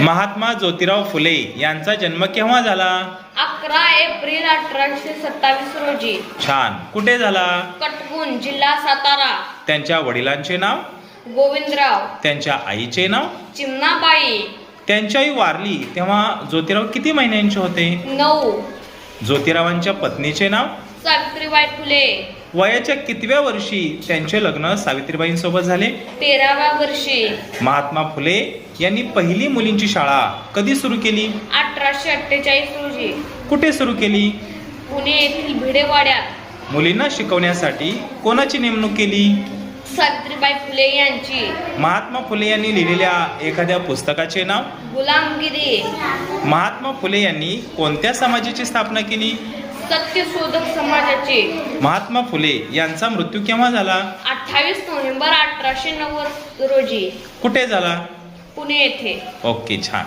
महात्मा ज्योतिराव फुले यांचा जन्म केव्हा झाला? अकरा एप्रिल अठराशे सत्तावीस रोजी. छान. कुठे झाला? कटगुण जिल्हा सातारा. त्यांच्या वडिलांचे नाव? गोविंदराव. त्यांच्या आईचे नाव? चिमणाबाई त्यांची आई वारली. तेव्हा ज्योतिराव किती महिन्यांचे होते? नऊ. ज्योतिरावांच्या पत्नीचे नाव? सावित्रीबाई फुले. वयाच्या कितव्या वर्षी त्यांचे लग्न सावित्रीबाईंसोबत झाले? तेराव्या वर्षी. महात्मा फुले यांनी पहिली मुलींची शाळा कधी सुरू केली? अठराशे अठ्ठेचाळीस रोजी. कुठे सुरू केली? पुणे येथील भिडेवाड्यात. मुलींना शिकवण्यासाठी कोणाची नेमणूक केली? सावित्रीबाई फुले यांची. महात्मा फुले यांनी लिहिलेल्या एखाद्या पुस्तकाचे नाव? गुलामगिरी. महात्मा फुले यांनी कोणत्या समाजाची स्थापना केली? सत्यशोधक समाजाची. महात्मा फुले यांचा मृत्यू केव्हा झाला? अठ्ठावीस नोव्हेंबर अठराशे नव्वद रोजी. कुठे झाला? पुणे येथे. ओके छान.